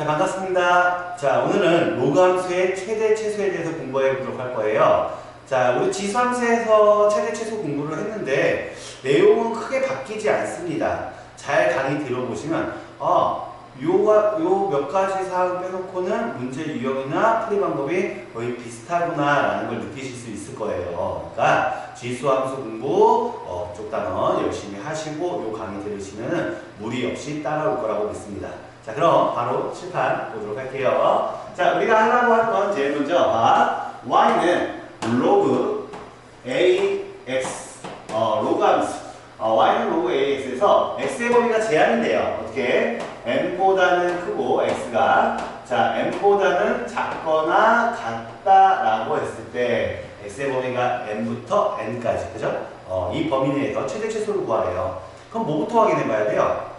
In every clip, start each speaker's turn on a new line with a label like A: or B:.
A: 자, 반갑습니다. 자, 오늘은 로그함수의 최대 최소에 대해서 공부해 보도록 할 거예요. 자, 우리 지수함수에서 최대 최소 공부를 했는데 내용은 크게 바뀌지 않습니다. 잘 강의 들어보시면 어, 요가 요 몇 가지 사항 빼놓고는 문제 유형이나 풀이 방법이 거의 비슷하구나라는 걸 느끼실 수 있을 거예요. 그러니까 지수함수 공부 어, 쪽 단원 열심히 하시고 요 강의 들으시면 무리 없이 따라올 거라고 믿습니다. 자, 그럼 바로 칠판 보도록 할게요. 자, 우리가 하려고 할 건 제일 먼저 봐. y는 로그 ax 어, 로그 함수 어, y는 로그 ax에서 x의 범위가 제한인데요. 어떻게? n보다는 크고 x가 자 n보다는 작거나 같다라고 했을 때 x의 범위가 n부터 n까지 그죠? 어, 이 범위 내에서 최대 최소를 구하래요. 그럼 뭐부터 확인해 봐야 돼요?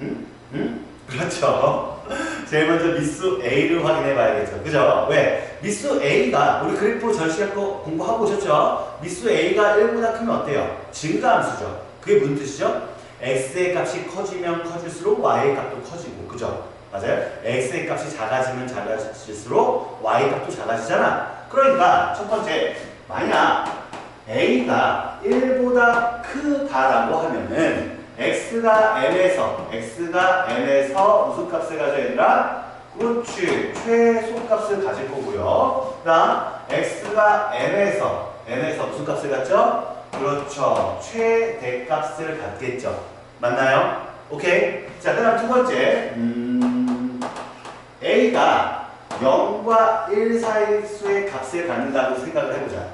A: 응? 응? 그렇죠. 제일 먼저 미수 A를 확인해 봐야겠죠. 그죠? 왜? 미수 A가 우리 그래프 전시할 거 공부하고 오셨죠? 미수 A가 1보다 크면 어때요? 증가함수죠. 그게 무슨 뜻이죠? X의 값이 커지면 커질수록 Y의 값도 커지고 그죠? 맞아요? X의 값이 작아지면 작아질수록 Y 값도 작아지잖아. 그러니까 첫 번째 만약 A가 1보다 크다라고 하면은 x가 n에서 x가 n에서 무슨 값을 가져 얘들아? 그렇지 최소값을 가질 거고요. 그 다음 x가 n에서 n에서 무슨 값을 갖죠? 그렇죠 최대값을 갖겠죠. 맞나요? 오케이. 자 그다음 두 번째 음, a가 0과 1 사이 수의 값을 갖는다고 생각을 해보자.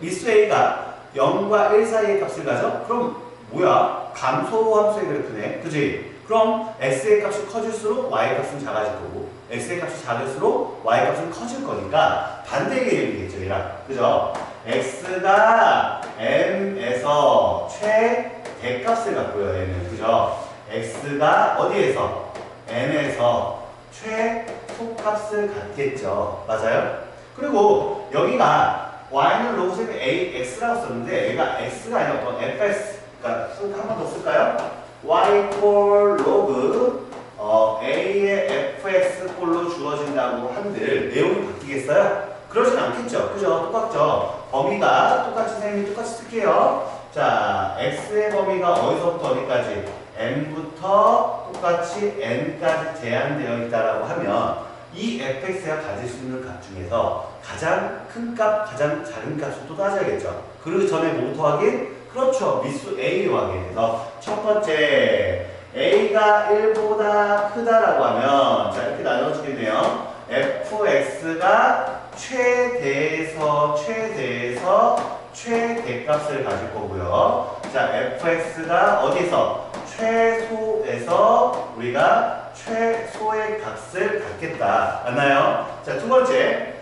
A: 미수 a가 0과 1 사이의 값을 가져? 그럼 뭐야? 감소 함수의 그래프네. 그지? 그럼 x의 값이 커질수록 y 값은 작아질 거고 x의 값이 작을수록 y 값은 커질 거니까 반대 개념이겠죠, 얘랑. 그죠? x가 m에서 최대값을 갖고요, 얘는. 그죠? x가 어디에서? n에서 최소값을 갖겠죠. 맞아요? 그리고 여기가 y는 로그셈 a, x라고 썼는데 얘가 x가 아니라 어떤 fs 그러니까 한번 더 쓸까요? y 꼴 로그 어, a의 fx 꼴로 주어진다고 한들 내용이 바뀌겠어요? 그러진 않겠죠. 그죠? 똑같죠. 범위가 똑같이 생긴 똑같이 쓸게요. 자, x의 범위가 어디서부터 어디까지? n부터 똑같이 n까지 제한되어 있다라고 하면 이 fx가 가질 수 있는 값 중에서 가장 큰 값, 가장 작은 값을 또 따져야겠죠. 그 전에 확인? 그렇죠. 미수 A 확인해서 첫 번째 A가 1보다 크다라고 하면 자 이렇게 나눠지겠네요. fx가 최대에서 최대에서 최대값을 가질 거고요. 자 fx가 어디서 최소에서 우리가 최소의 값을 갖겠다. 맞나요? 자 두 번째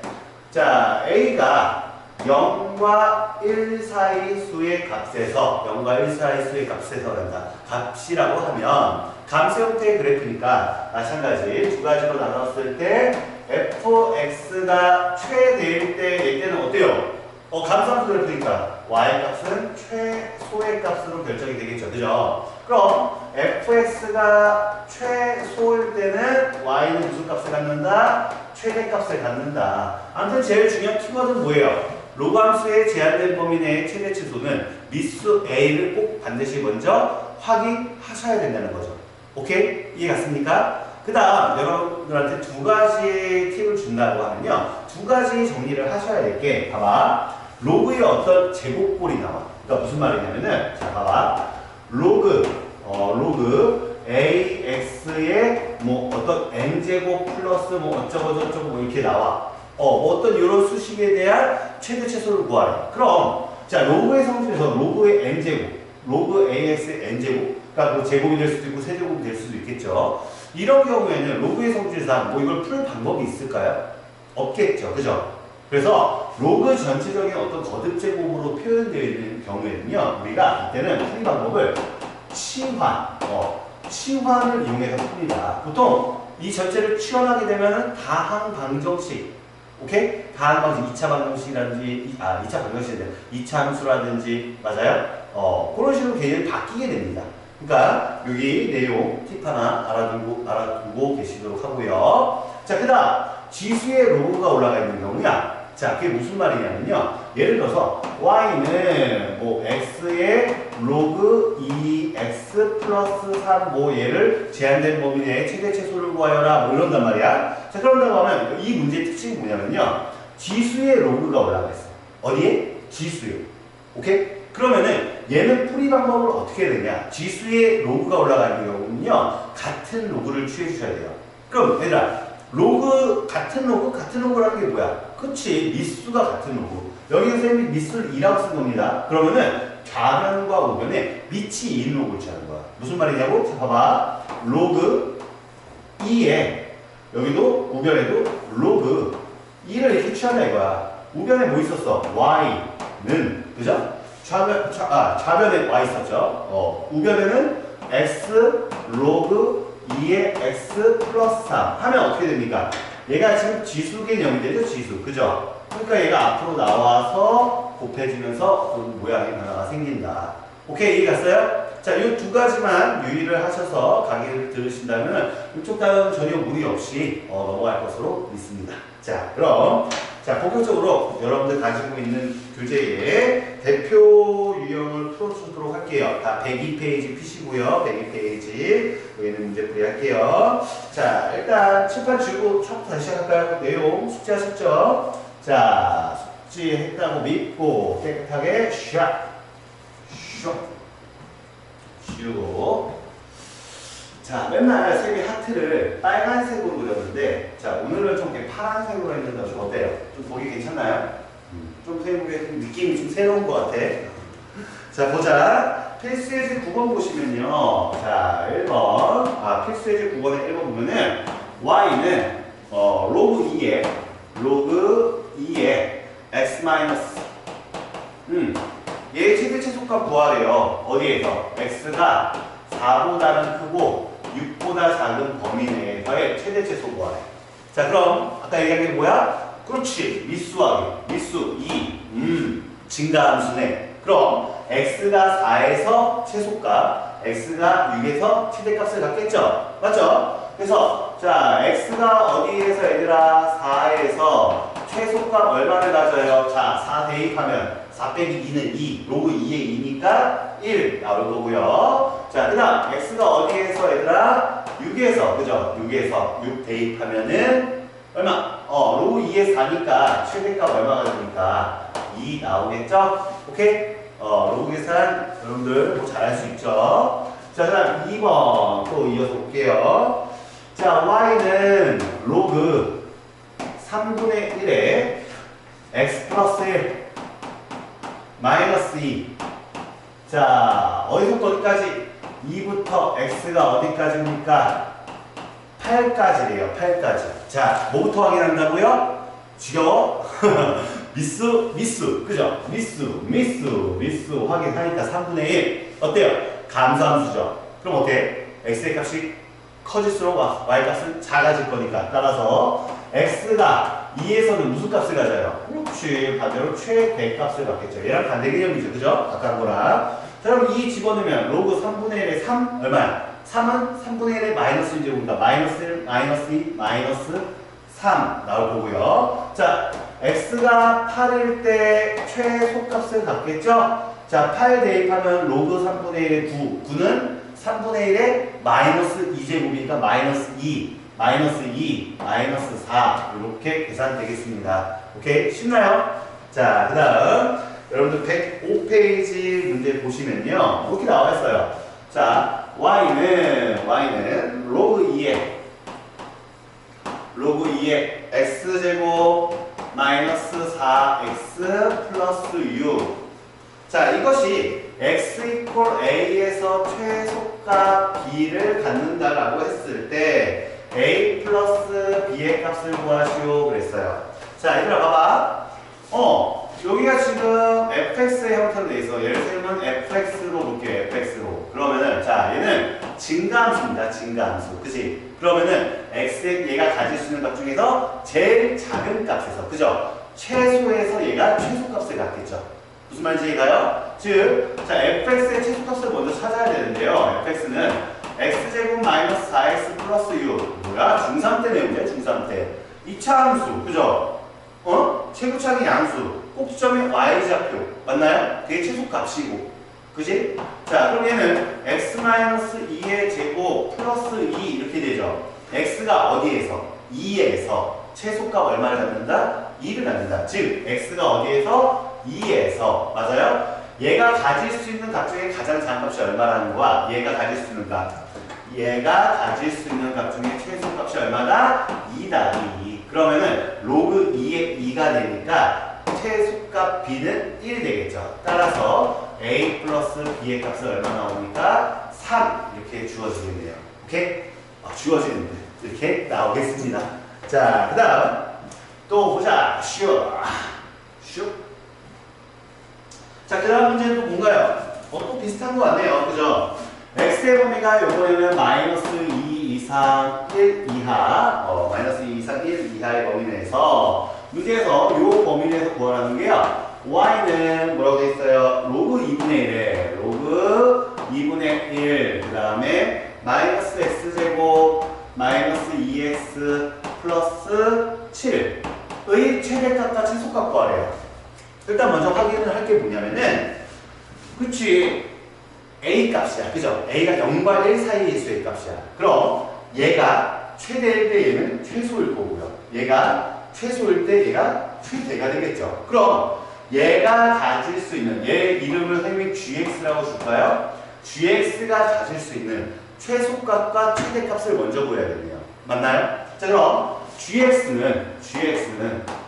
A: 자 A가 0과 1 사이 수의 값에서 0과 1 사이 수의 값에서 된다. 값이라고 하면 감수 형태의 그래프니까 마찬가지 두 가지로 나눴을 때 fx가 최대일 때 얘때는 어때요? 어 감수함수 그래프니까 y 값은 최소의 값으로 결정이 되겠죠. 그죠? 그럼 fx가 최소일 때는 y는 무슨 값을 갖는다? 최대값을 갖는다. 아무튼 제일 중요한 키워드는 뭐예요? 로그함수의 제한된 범위 내의 최대 치수는 미수 a를 꼭 반드시 먼저 확인하셔야 된다는 거죠. 오케이? 이해 갔습니까? 그 다음 여러분들한테 두 가지 팁을 준다고 하면요. 두 가지 정리를 하셔야 될 게 봐봐. 로그의 어떤 제곱꼴이 나와. 그러니까 무슨 말이냐면은 자 봐봐. 로그 어 로그 ax의 뭐 어떤 n제곱 플러스 뭐 어쩌고 저쩌고 뭐 이렇게 나와. 어, 뭐 어떤 이런 수식에 대한 최대 최소를 구하래. 그럼, 자, 로그의 성질에서 로그의 n제곱, 로그 ax의 n제곱, 그러니까 뭐 제곱이 될 수도 있고 세제곱이 될 수도 있겠죠. 이런 경우에는 로그의 성질상 뭐 이걸 풀 방법이 있을까요? 없겠죠. 그죠? 그래서 로그 전체적인 어떤 거듭 제곱으로 표현되어 있는 경우에는요, 우리가 이때는 풀이 방법을 치환, 어, 치환을 이용해서 풉니다. 보통 이 전체를 치환하게 되면 다항 방정식, 오케이? 다음 방식 2차 방정식이라든지 아 2차 방정식이 2차 함수라든지 맞아요? 어 그런 식으로 개념이 바뀌게 됩니다. 그러니까 여기 내용 팁 하나 알아두고 알아두고 계시도록 하고요. 자, 그 다음 지수의 로그가 올라가 있는 경우야. 자, 그게 무슨 말이냐면요. 예를 들어서 y는 뭐 x의 로그 2x 플러스 3 뭐 얘를 제한된 범위 내에 최대 최소를 구하여라 뭐 이런단 말이야. 자, 그런다고 하면 이 문제의 특징이 뭐냐면요. 지수의 로그가 올라가 있어. 어디에? 지수에. 오케이? 그러면은 얘는 풀이 방법을 어떻게 해야 되냐? 지수의 로그가 올라가 있는 경우는요. 같은 로그를 취해 주셔야 돼요. 그럼 얘들아 로그 같은 로그 같은 로그라는 게 뭐야? 그치 미수가 같은 로그. 여기서 선생님이 미수를 2라고 쓴 겁니다. 그러면은 좌변과 우변에 밑이 2인 로그를 취하는 거야. 무슨 말이냐고? 자 봐봐. 로그 2에 여기도 우변에도 로그 2를 이렇게 취한다 이거야. 우변에 뭐 있었어? y는 그죠? 좌변, 좌, 아, 좌변에 y 있었죠. 어, 우변에는 x 로그 2의 x 플러스 3 하면 어떻게 됩니까? 얘가 지금 지수 개념이 되죠, 지수. 그죠? 그러니까 얘가 앞으로 나와서 곱해지면서 그런 모양의 변화가 생긴다. 오케이, 이해 갔어요? 자, 이 두 가지만 유의를 하셔서 강의를 들으신다면 이쪽 단어는 전혀 무리 없이 어, 넘어갈 것으로 믿습니다. 자, 그럼 자, 본격적으로 여러분들 가지고 있는 교재의 대표 유형을 풀어주도록 할게요. 다 102페이지 피시고요. 102페이지. 여기는 문제풀이 할게요. 자, 일단 칠판 주고 처음부터 다시 시작할까요? 내용 숙제하셨죠? 자, 숙지했다고 믿고 깨끗하게 샥, 샥, 슉. 자, 맨날 세미 하트를 빨간색으로 그렸는데, 자, 오늘은 좀 이렇게 파란색으로 했는데 좀 어때요? 좀 보기 괜찮나요? 좀 세모게 좀 느낌이 좀 새로운 것 같아. 자, 보자. 필수예제 9번 보시면요. 자, 1번. 아, 필수예제 9번에 1번 보면은, y는, 어, 로그 2에, 로그 2에, x 마이너스, 음, 얘 최대 최소값 구하래요. 어디에서? x가 4보다는 크고 6보다 작은 범위 내에서의 최대 최소 구하래. 자, 그럼 아까 얘기한 게 뭐야? 그렇지. 미수하기. 미수 2. 음, 증가함수네. 그럼 x가 4에서 최소값, x가 6에서 최대값을 갖겠죠? 맞죠? 그래서 자, x가 어디에서 얘들아 4에서 최소값 얼마를 가져요? 자, 4 대입하면 4 빼기 2는 2, 로그 2의 2니까 1 나올 거고요. 자, 그 다음 x가 어디에서 얘들아? 6에서, 그죠? 6에서 6 대입하면은 얼마? 어, 로그 2의 4니까 최대값 얼마가 되니까 2 나오겠죠? 오케이? 어, 로그 계산 여러분들 뭐 잘할 수 있죠? 자, 그 다음 2번 또 이어서 볼게요. 자, y는 로그 3분의 1에 x 플러스 1 마이너스 2. 자, 어디서부터 어디까지? 2부터 x가 어디까지입니까? 8까지래요, 8까지. 자, 뭐부터 확인한다고요? 지겨워? 미수, 미수, 그죠? 미수, 미수, 미수 확인하니까 3분의 1. 어때요? 감소함수죠. 그럼 어때? x의 값이 커질수록 y 값은 작아질 거니까. 따라서 x가 2에서는 무슨 값을 가져요? 그렇지. 반대로 최대값을 갖겠죠. 얘랑 반대 개념이죠. 그죠? 아까 한 거랑. 자, 그럼 2 집어넣으면 로그 3분의 1에 3 얼마야? 3은 3분의 1의 마이너스 이제 옵니다. 마이너스 1, 마이너스 2, 마이너스 3 나올 거고요. 자, x가 8일 때 최소값을 갖겠죠? 자, 8 대입하면 로그 3분의 1의 9. 9는 3분의 1의 마이너스 2제곱이니까 마이너스 2, 마이너스 2, 마이너스 4 이렇게 계산되겠습니다. 오케이? 쉽나요? 자, 그 다음 여러분들 105페이지 문제 보시면요. 이렇게 나와 있어요. 자, y는 y는 로그 2에 로그 2에 x제곱 마이너스 4x 플러스 6 자, 이것이 x 이퀄 a에서 최소값 b를 갖는다라고 했을 때 a 플러스 b의 값을 구하시오 그랬어요. 자, 얘들아 봐봐. 어, 여기가 지금 fx의 형태로 돼 있어. 예를 들면 fx로 볼게요. fx로. 그러면은 자, 얘는 증가함수입니다. 증가함수. 그지? 그러면은 x 얘가 가질 수 있는 값 중에서 제일 작은 값에서 그죠? 최소에서 얘가 최소값을 갖겠죠. 무슨 말인지 이해가요? 즉, 자, fx의 최소값을 먼저 찾아야 되는데요. fx는 x제곱 마이너스 4x 플러스 u. 뭐야? 중3 때 내용이야, 중3 때. 이차함수, 그죠? 어? 최고차기 양수. 꼭지점이 y좌표. 맞나요? 그게 최소값이고. 그지? 자, 그럼 얘는 x 마이너스 2의 제곱 플러스 2 이렇게 되죠. x가 어디에서? 2에서 최소값 얼마를 갖는다? 2를 갖는다. 즉, x가 어디에서? 2에서. 맞아요? 얘가 가질 수 있는 값 중에 가장 작은 값이 얼마라는 거야? 얘가 가질 수 있는 값. 얘가 가질 수 있는 값 중에 최소값이 얼마다? 2다. 2. 그러면은 로그 2의 2가 되니까 최소값 b는 1이 되겠죠. 따라서 a 플러스 b의 값은 얼마 나오니까? 3 이렇게 주어지겠네요. 오케이? 아, 주어지는데 이렇게 나오겠습니다. 자, 그 다음 또 보자. 슈. 슈. 자, 그 다음 문제는 또 뭔가요? 어, 또 비슷한 거 같네요. 그죠? X의 범위가 요번에는 마이너스 2 이상 1 이하, 어, 마이너스 2 이상 1 이하의 범위 내에서 문제에서 요 범위 내에서 구하라는 게요. y는 뭐라고 돼 있어요? 로그 2분의 1에 로그 2분의 1, 그 다음에 마이너스 x제곱 마이너스 2x 플러스 7의 최대값과 최소값 구하래요. 일단 먼저 확인을 할 게 뭐냐면은 그치 a 값이야 그죠? a가 0과 1 사이의 수의 값이야 그럼 얘가 최대일 때 얘는 최소일 거고요 얘가 최소일 때 얘가 최대가 되겠죠 그럼 얘가 가질 수 있는 얘 이름을 선생님이 gx라고 줄까요? gx가 가질 수 있는 최소값과 최대값을 먼저 구해야겠네요 맞나요? 자 그럼 gx는 gx는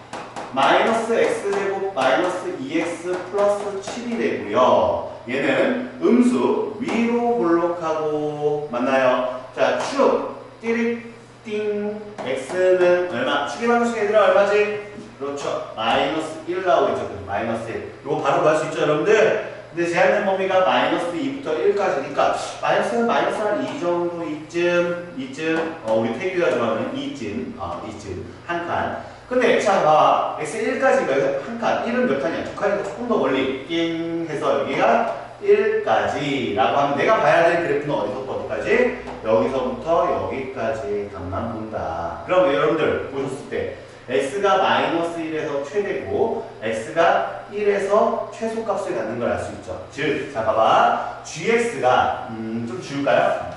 A: 마이너스 x제곱 마이너스 2x 플러스 7이 되고요. 얘는 음수 위로 볼록하고 맞나요? 자, 축 띠리띵 x는 얼마? 축의 방식 얘들아 얼마지? 그렇죠. 마이너스 1 나오겠죠. 마이너스 1. 이거 바로 구할 수 있죠, 여러분들? 근데 제한된 범위가 마이너스 2부터 1까지니까 마이너스는 마이너스 한이 정도 이쯤 이쯤 어, 우리 태규가 좋아하는 이쯤 어, 이쯤 한 칸. 근데 자 봐. x 1까지가 한 칸. 1은 몇 칸이야? 두 칸이니까 조금 더 멀리 띵 해서 여기가 1까지라고 하면 내가 봐야 될 그래프는 어디서부터 어디까지? 여기서부터 여기까지 값만 본다. 그럼 여러분들 보셨을 때 x가 마이너스 1에서 최대고 x가 1에서 최소값을 갖는 걸 알 수 있죠. 즉, 자 봐봐. gx가 음, 좀 지울까요?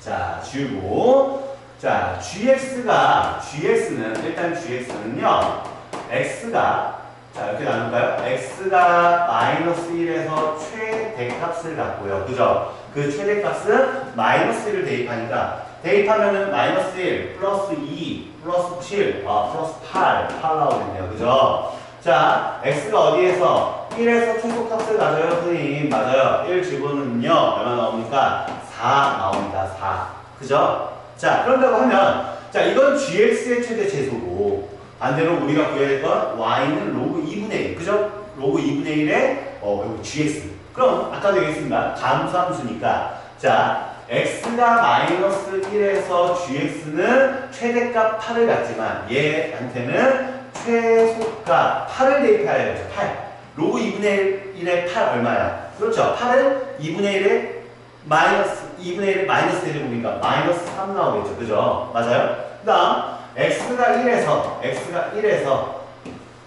A: 자, 지우고 자, gx가 gx는 일단 gx는요. x가 자, 이렇게 나눌까요? x가 마이너스 1에서 최대값을 갖고요. 그죠? 그 최대값은 마이너스 1을 대입하니까 대입하면은 마이너스 1 플러스 2 플러스 7 아, 플러스 8 8 나오겠네요. 그죠? 자, x가 어디에서 1에서 최소값을 가져요, 선생님. 맞아요. 1 집어넣으면요. 얼마 나옵니까? 4 나옵니다. 4. 그죠? 자, 그런다고 하면 자, 이건 gx의 최대 최소고 반대로 우리가 구해야 될건 y는 로그 2분의 1. 그죠? 로그 2분의 1에 어, gx. 그럼 아까도 얘기했습니다. 감수함수니까 자, x가 마이너스 1에서 gx는 최대값 8을 갖지만 얘한테는 최소값 8을 대입해야 되죠. 8. 로그 2분의 1의 8 얼마야? 그렇죠. 8을 2분의 1에 마이너스 2분의 1을 마이너스 1을 보니까 마이너스 3 나오겠죠. 그죠? 맞아요? 그 다음 x가 1에서 x가 1에서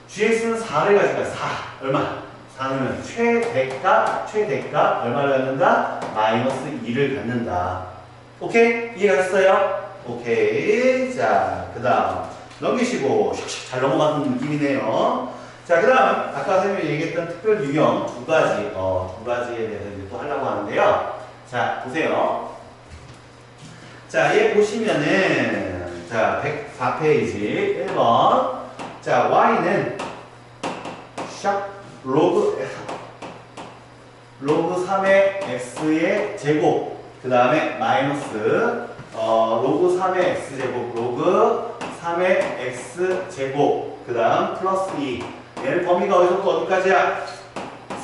A: gx는 4를 가지니까 4 얼마? 4는 최대값 최대값 얼마를 갖는다? 마이너스 2를 갖는다. 오케이? 이해가셨어요? 오케이. 자, 그 다음 넘기시고 잘 넘어가는 느낌이네요. 자, 그 다음 아까 선생님이 얘기했던 특별 유형 두 가지 어, 두 가지에 대해서 이제 또 하려고 하는데요. 자, 보세요. 자, 얘 보시면은 자, 104페이지 1번. 자, y는 샥 로그 로그 3의 x의 제곱 그 다음에 마이너스 어, 로그 3의 x제곱 로그 3의 x제곱 그 다음 플러스 2 얘는 범위가 어디서부터 어디까지야?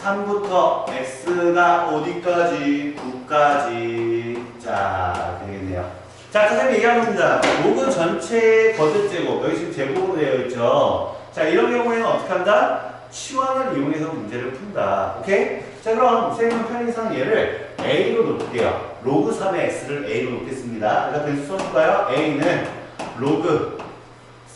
A: 3부터 x가 어디까지? 9까지 자 되겠네요 자 선생님 얘기하는 겁니다 로그 전체 거듭 제곱 여기 지금 제곱으로 되어 있죠 자 이런 경우에는 어떻게 한다? 치환을 이용해서 문제를 푼다. 오케이? 자, 그럼 선생님은 편의상 얘를 A로 놓을게요. 로그 3의 X를 A로 놓겠습니다. 그러니까 변수 써줄까요? A는 로그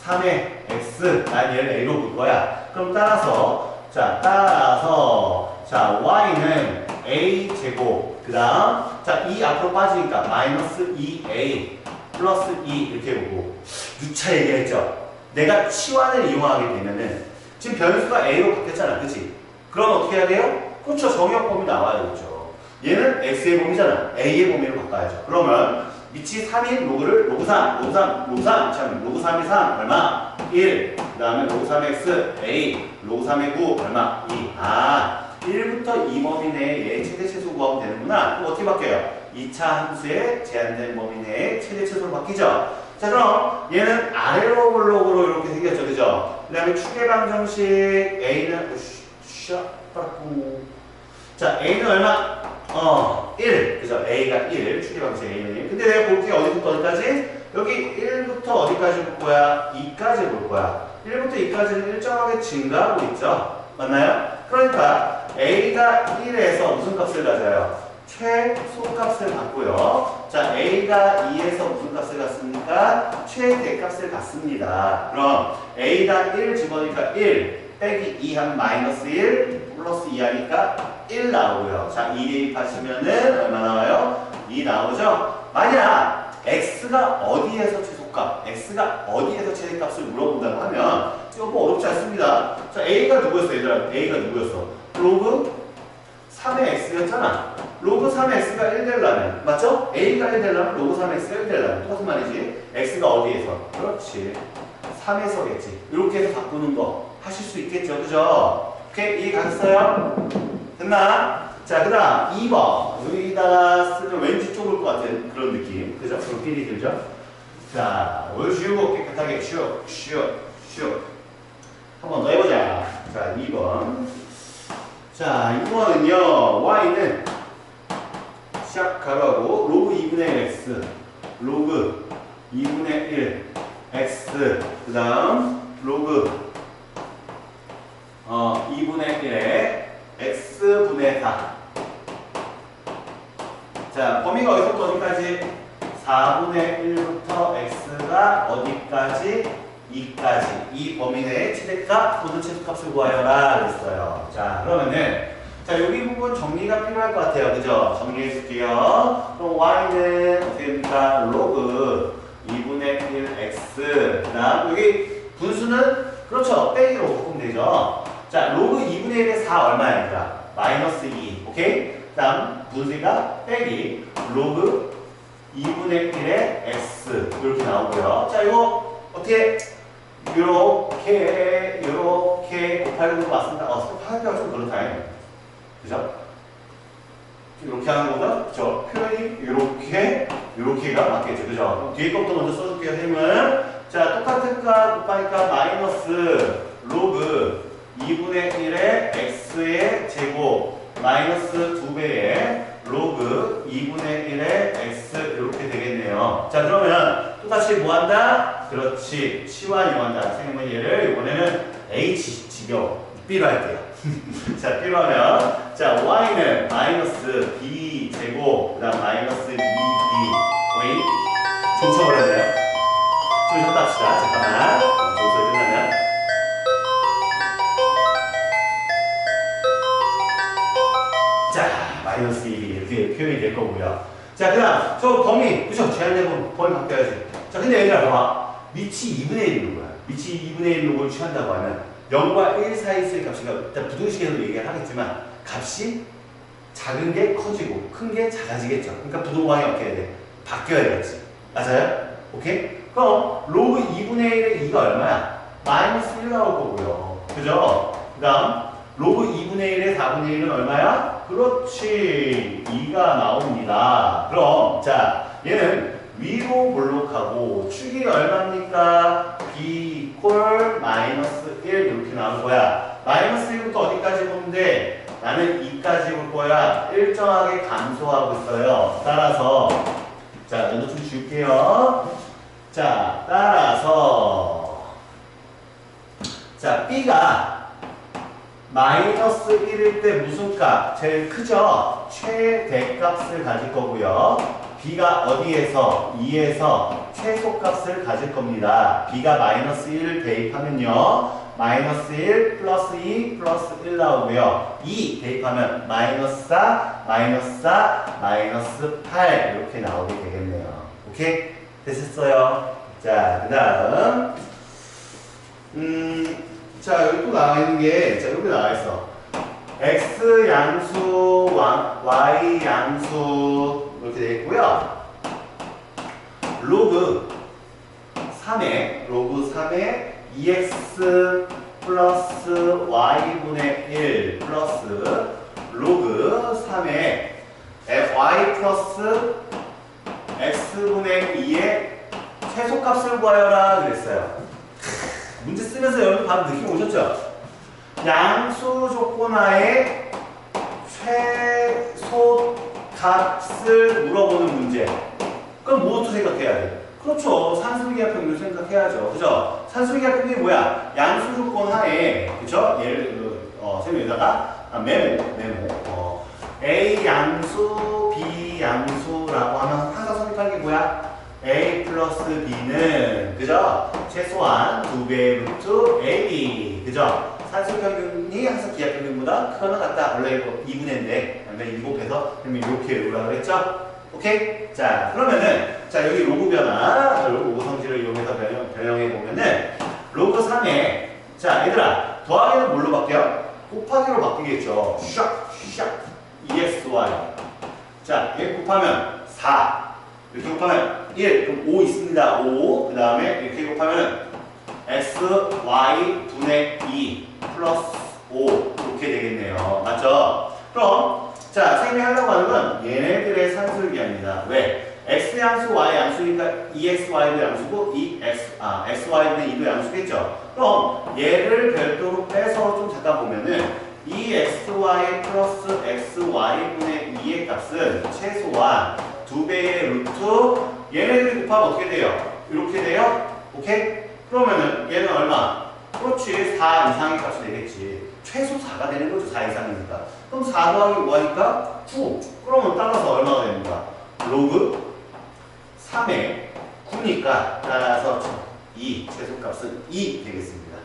A: 3의 X, 난 얘를 A로 볼 거야. 그럼 따라서, 자, 따라서, 자, Y는 A 제곱, 그 다음, 자, 2 앞으로 빠지니까 마이너스 2A 플러스 2 이렇게 보고, 누차 얘기했죠? 내가 치환을 이용하게 되면은, 지금 변수가 A로 바뀌었잖아. 그치? 그럼 어떻게 해야 돼요? 그렇죠. 정의역범위 나와야 되죠. 얘는 X의 범위잖아. A의 범위로 바꿔야죠. 그러면 위치 3인 로그를 로그 3, 로그 3, 로그 3, 참 로그 3이 3 얼마? 1. 그 다음에 로그 3x A, 로그 3의 9 얼마? 2. 아, 1부터 2 범위 내에 얘 최대 최소 구하면 되는구나. 그럼 어떻게 바뀌어요? 2차 함수의 제한된 범위 내에 최대 최소로 바뀌죠. 자 그럼 얘는 아래로 블록으로 이렇게 생겼죠. 그죠? 그 다음에 추계 방 정식 A는 샤 빠꾸 자 A는 얼마? 어 1. 그죠? A가 1. 추계 방정식 A는 1. 근데 내가 볼게 어디부터 어디까지? 여기 1부터 어디까지 볼 거야? 2까지 볼 거야. 1부터 2까지는 일정하게 증가하고 있죠. 맞나요? 그러니까 A가 1에서 무슨 값을 가져요? 최소값을 갖고요. 자, A가 2에서 무슨 값을 갖습니까? 최대값을 갖습니다. 그럼 A가 1 집어넣으니까 1 빼기 2 하면 마이너스 1 플러스 2 하니까 1 나오고요. 자, 2 대입하시면은 얼마 나와요? 2 나오죠? 만약 X가 어디에서 최소값, X가 어디에서 최대값을 물어본다고 하면 이거 뭐 어렵지 않습니다. 자, A가 누구였어, 얘들아? A가 누구였어? 로그 3의 X였잖아. 로그 3의 X가 1 되려면, 맞죠? A가 1 되려면 로그 3의 X가 1 되려면. 똑같은 말이지. X가 어디에서? 그렇지. 3에서겠지. 이렇게 해서 바꾸는 거 하실 수 있겠죠. 그죠? 오케이? 이해 가셨어요? 됐나? 자, 그 다음 2번. 여기다가 쓰면 왠지 좁을 것 같은 그런 느낌. 그죠? 그런 필이 들죠? 자, 올 쉬우고 깨끗하게 쉬어, 쉬어, 쉬어. 한번 더 해보자. 자, 2번. 자, 2번은요, y는 시작 가로하고 로그 2분의 1 x, 로그 2분의 1 x, 그 다음 로그 어, 2분의 1에 x분의 4. 자, 범위가 어디서부터 어디까지? 4분의 1부터 x가 어디까지? 2까지. 이 범위 내에 최대값 또는 최소값을 구하여라 그랬어요. 자, 그러면은 자, 여기 부분 정리가 필요할 것 같아요. 그죠? 정리해 줄게요. 그럼 y는 어떻게 됩니까? 로그 2분의 1 x. 그 다음 여기 분수는 그렇죠. 빼기로 바꾸면 되죠. 자, 로그 2분의 1의 4 얼마입니까? 마이너스 2. 오케이? 그 다음 분수가 빼기 로그 2분의 1의 x. 이렇게 나오고요. 자, 이거 어떻게 요렇게 곱하는 거 맞습니다. 어, 하기가 좀 그렇다. 그죠? 이렇게 하는 거보다 그죠? 표현이 이렇게 이렇게가 맞겠죠. 그죠? 뒤에 것도 먼저 써줄게요. 힘을 자 똑같은 값 곱하니까 마이너스 로그 2분의 1의 x의 제곱 마이너스 2배의 로그 2분의 1의 x 이렇게 되겠네요. 자 그러면 똑같이 뭐 한다? 그렇지. 치환 이용한다. 선생님은 얘를 이번에는 h 지겨 b로 할게요. 자 필요하면 자 y는 마이너스 b 제곱 그다음 마이너스 2b 오이 중쳐버렸네요. 좀 쉬었다 합시다. 잠깐만. 조소리 끝나면. 마이너스 2b 이렇게 표현이 될 거고요. 자 그 다음 저 범위 그죠? 제한된 범위 바뀌어야지. 자 근데 얘들아 봐봐. 밑이 2분의 1인 거야. 밑이 2분의 1 로그를 취한다고 하면 0과 1 사이 있을 값이 일단 부등식에서 얘기를 하겠지만 값이 작은 게 커지고 큰 게 작아지겠죠. 그러니까 부동방이 어떻게 해야 돼? 바뀌어야 되겠지. 맞아요? 오케이? 그럼 로그 2분의 1의 2가 얼마야? 마이너스 1 나올 거고요. 그죠? 그 다음 로그 2분의 1의 4분의 1은 얼마야? 그렇지. 2가 나옵니다. 그럼 자 얘는 위로 볼록하고 축이 얼마입니까? b 꼴 마이너스 1 이렇게 나올 거야. 마이너스 1부터 어디까지 돼? 나는 2까지 볼 거야. 일정하게 감소하고 있어요. 따라서 자, 연도 좀 줄게요. 자, 따라서 자, b가 마이너스 1일 때 무슨 값? 제일 크죠? 최대값을 가질 거고요. b가 어디에서? 2에서 최소값을 가질 겁니다. b가 마이너스 1을 대입하면요. 마이너스 1 플러스 2 플러스 1 나오고요. 2 대입하면 마이너스 4 마이너스 4 마이너스 8 이렇게 나오게 되겠네요. 오케이? 됐었어요. 자, 그 다음 음, 자 여기 또 나와 있는 게, 자 여기 나와 있어. x 양수, y 양수 이렇게 되어 있고요. 로그 3에 로그 3에 2x 플러스 y분의 1 플러스 로그 3에 y 플러스 x분의 2의 최소값을 구하여라 그랬어요. 문제 쓰면서 여러분 바로 느낌 오셨죠? 양수 조건하에 최소 값을 물어보는 문제. 그럼 뭐부터 생각해야 돼? 그렇죠. 산수기하 평균 생각해야죠. 그죠? 산수기하 평균이 뭐야? 양수 조건 하에, 그죠? 예를 들어, 어, 쌤 여기다가 아, 메모, 메모. 어, A 양수, B 양수라고 하면 항상 선택하는 게 뭐야? A 플러스 B는, 그죠? 최소한 두 배의 루트 AB. 그죠? 산수 평균이 항상 기하 평균보다 크거나 같다. 원래 이거 2분의인데, 그러면 7해서 그러면 이렇게 외우라고 그랬죠? 오케이? 자, 그러면은, 자, 여기 로그 변화, 로그 성질을 이용해서 변형, 변형해 보면은, 로그 3에, 자, 얘들아, 더하기는 뭘로 바뀌어요? 곱하기로 바뀌겠죠. 샥, 샥, EXY. 자, 얘 곱하면 4. 이렇게 곱하면 1, 그럼 5 있습니다. 5. 그 다음에 이렇게 곱하면 x, y 분의 2 플러스 5 이렇게 되겠네요. 맞죠? 그럼 자, 생략 하려고 하는 건 얘네들의 산술기합니다. 왜? x 양수, y 양수니까 2xy도 양수고 2x, 아, xy는 2도 양수겠죠? 그럼 얘를 별도로 빼서 좀 잠깐 보면은 2xy 플러스 xy분의 2의 값은 최소한 2배의 루트 얘네들이 곱하면 어떻게 돼요? 이렇게 돼요? 오케이? 그러면은 얘는 얼마? 그렇지 4 이상의 값이 되겠지 최소 4가 되는 거죠 4 이상이니까 그럼 4 더하기 5 하니까 9 그러면 따라서 얼마가 됩니까? 로그 3에 9니까 따라서 2 최소값은 2 되겠습니다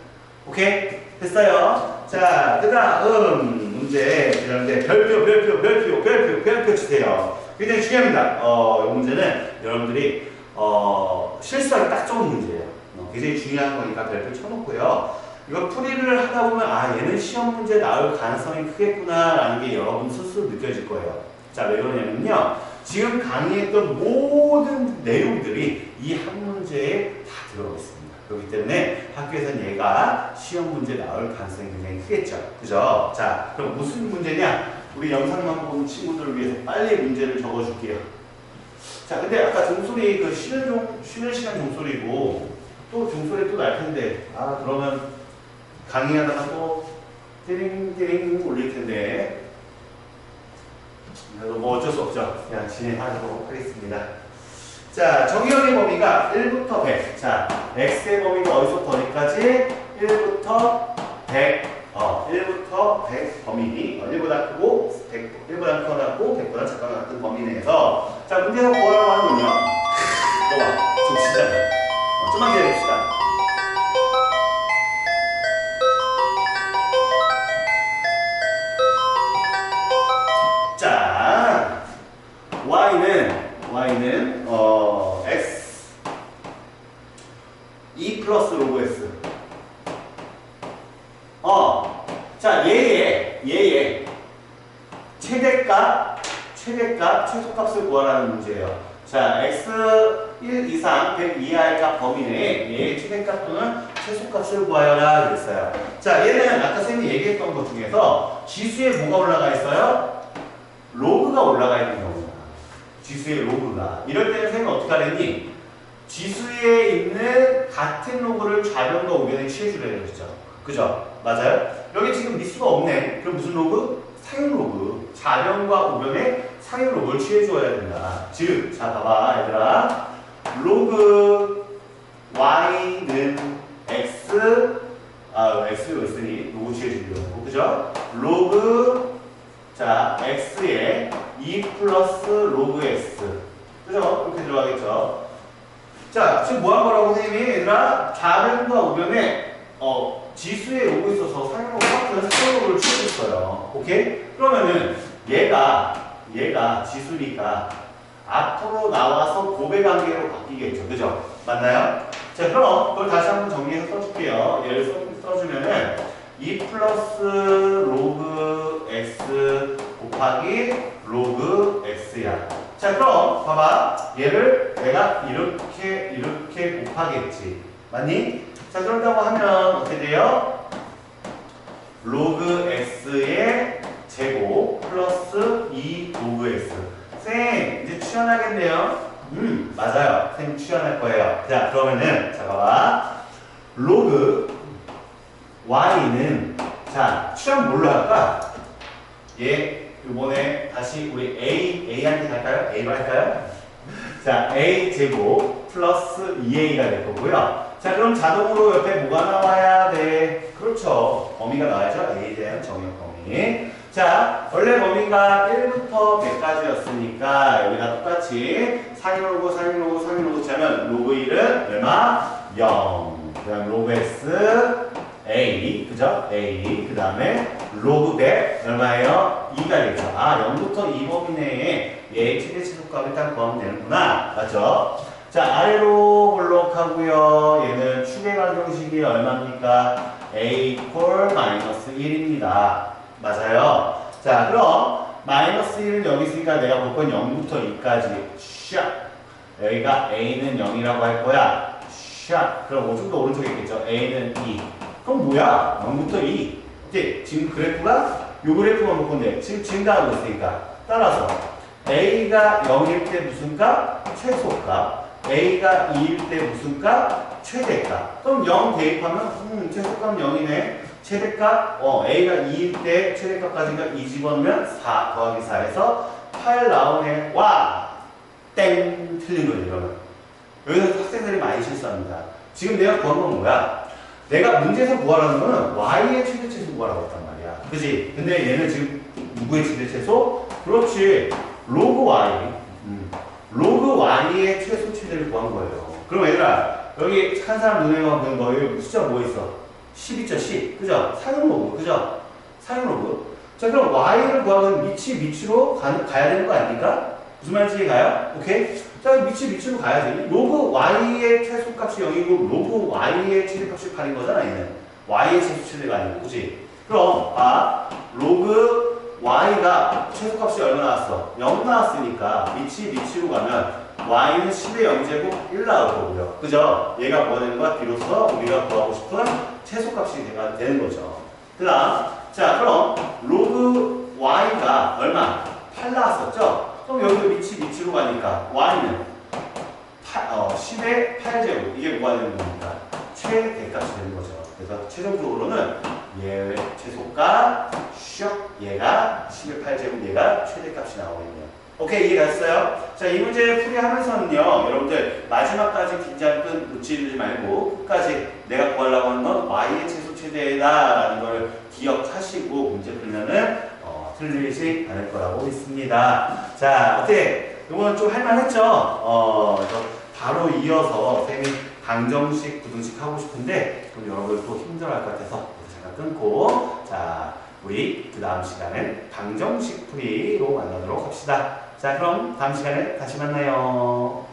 A: 오케이? 됐어요? 자, 그 다음 문제 그런데 별표, 별표, 별표, 별표, 별표 주세요 굉장히 중요합니다 어, 이 문제는 여러분들이 어, 실수하기 딱 좋은 문제예요 어, 굉장히 중요한 거니까 별표 쳐놓고요 이거 풀이를 하다 보면 아 얘는 시험 문제 나올 가능성이 크겠구나라는 게 여러분 스스로 느껴질 거예요. 자 왜 그러냐면요. 지금 강의했던 모든 내용들이 이 한 문제에 다 들어가 있습니다. 그렇기 때문에 학교에서는 얘가 시험 문제 나올 가능성이 굉장히 크겠죠. 그죠? 자 그럼 무슨 문제냐? 우리 영상만 보는 친구들을 위해서 빨리 문제를 적어줄게요. 자 근데 아까 종소리 그 쉬는 종, 쉬는 시간 종소리고 또 종소리 또 날 텐데 아 그러면 강의하다가 또 띠링띠링 울릴 텐데 그래도 뭐 어쩔 수 없죠. 그냥 진행하도록 하겠습니다. 자, 정의역의 범위가 1부터 100. 자, x의 범위가 어디서부터 어디까지? 1부터 100. 어, 1부터 100 범위. 어, 1보다 크고 100, 1보다 크고 100보다 작거나 같은 범위 내에서 자, 문제에서 뭐라고 하는군요. 이거 봐. 좀 진짜. 어, 좀만 기다립시다. 자, y는 y는 어 x 2 플러스 로그 x. 어, 자 얘의 얘의 최대값 최대값 최소값을 구하라는 문제예요. 자, x 1 이상 100 이하의 값 범위 내에 얘의 최대값 또는 최소값을 구하여라 그랬어요. 자, 얘는 아까 선생님이 얘기했던 것 중에서 지수에 뭐가 올라가 있어요? 로그가 올라가 있는 경우다. 지수의 로그가. 이럴 때는 선생님 어떻게 하랬니? 지수에 있는 같은 로그를 좌변과 우변에 취해주려고 했죠. 그죠? 맞아요? 여기 지금 미수가 없네. 그럼 무슨 로그? 상용 로그. 좌변과 우변에 상용 로그를 취해줘야 된다. 즉, 자, 봐봐, 얘들아. 로그 y는 x, 아, x로 있으니, 로그 무시해 주려고. 그죠? 로그, 자, x에 2 플러스 로그 x. 그죠? 이렇게 들어가겠죠? 자, 지금 뭐 한 거라고 선생님이? 얘들아, 좌변과 우변에, 어, 지수에 로고 있어서 상용으로 같은 스몰로그를 취급했어요. 오케이? 그러면은, 얘가, 얘가 지수니까, 앞으로 나와서 고배 관계로 바뀌겠죠. 그죠? 맞나요? 자, 그럼 그걸 다시 한번 정리해서 써줄게요. 얘를 써, 써주면은 2 플러스 로그 x 곱하기 로그 x야. 자, 그럼 봐봐. 얘를 내가 이렇게 이렇게 곱하겠지. 맞니? 자, 그런다고 하면 어떻게 돼요? 로그 x의 제곱 플러스 2 로그 x. 쌤, 이제 추연하겠네요. 음, 맞아요. 쌤 추연할 거예요. 자, 그러면은, 자, 봐봐. 로그 y는, 자, 추연 뭘로 할까? 얘, 이번에 다시 우리 a, a한테 갈까요? a로 할까요? 자, a 제곱 플러스 2a가 될 거고요. 자, 그럼 자동으로 옆에 뭐가 나와야 돼? 그렇죠. 범위가 나와야죠. a에 대한 정역 범위. 자, 원래 범위가 1부터 100까지였으니까 여기다 똑같이 상위로고 상위로고 상위로고 치면 로그 1은 얼마? 0. 그 다음 로그 x a 그죠? a 그 다음에 로그 100 얼마예요? 2가 되죠. 아 0부터 2 범위 내에 얘의 최대 치 속값을 딱 구하면 되는구나. 맞죠? 자 아래로 볼록하고요. 얘는 축의 방정식이 얼마입니까? a 콜 마이너스 1입니다. 맞아요. 자, 그럼 마이너스 1은 여기 있으니까 내가 볼건 0부터 2까지 샥. 여기가 a는 0이라고 할 거야. 샥. 그럼 좀더 오른쪽에 있겠죠. a는 2. 그럼 뭐야? 0부터 2. 이제 지금 그래프가 요 그래프만 볼 건데 지금 증가하고 있으니까 따라서 a가 0일 때 무슨 값? 최소값. a가 2일 때 무슨 값? 최대값. 그럼 0 대입하면 음, 최소값 0이네. 최대값, 어, A가 2일 때 최대값까지가 2 집어넣으면 4 더하기 4에서 8 나오네. 와! 땡! 틀린 거죠, 여러분. 여기서 학생들이 많이 실수합니다. 지금 내가 구한 건 뭐야? 내가 문제에서 구하라는 거는 Y의 최대최소 구하라고 했단 말이야. 그지? 근데 얘는 지금 누구의 최대최소? 그렇지. 로그 Y. 음. 로그 Y의 최소 최대를 구한 거예요. 그럼 얘들아, 여기 한 사람 눈에만 보는 거, 여기 숫자 뭐 있어? 10이죠, 10. 그죠? 상용 로그. 그죠? 상용 로그. 자, 그럼 y를 구하면 밑이 밑으로 가, 가야 되는 거 아닙니까? 무슨 말인지 이해가요? 오케이? 자, 밑이 밑으로 가야지. 로그 y의 최소값이 0이고 로그 y의 최대값이 8인 거잖아, 얘는. y의 최소 최대가 아니고, 그지? 그럼, 아, 로그 y가 최소값이 얼마 나왔어? 0 나왔으니까 밑이 밑으로 가면 y는 10의 0제곱 1 나올 거고요. 그죠? 얘가 되는 거야? 비로소 우리가 구하고 싶은 최소값이 되는 거죠. 그 다음, 자, 그럼 로그 y가 얼마? 8 나왔었죠? 그럼 여기도 밑이 밑으로 가니까 y는 8, 어, 10의 8제곱. 이게 뭐가 되는 겁니까? 최대값이 되는 거죠. 그래서 최종적으로는 얘의 최소값, 슉, 얘가 10의 8제곱, 얘가 최대값이 나오겠네요. 오케이, 이해갔어요? 자, 이 문제 풀이하면서는요, 여러분들, 마지막까지 긴장 끈 놓치지 말고, 끝까지 내가 구하려고 하는 건 y의 최소 최대다 라는 걸 기억하시고 문제 풀면은, 어, 틀리지 않을 거라고 믿습니다. 자, 어때? 이거는 좀 할만했죠? 어, 바로 이어서 쌤이 강정식, 부등식 하고 싶은데, 그럼 여러분들 또 힘들어 할 것 같아서 잠깐 끊고, 자, 우리 그 다음 시간엔 방정식 풀이로 만나도록 합시다. 자, 그럼 다음 시간에 다시 만나요.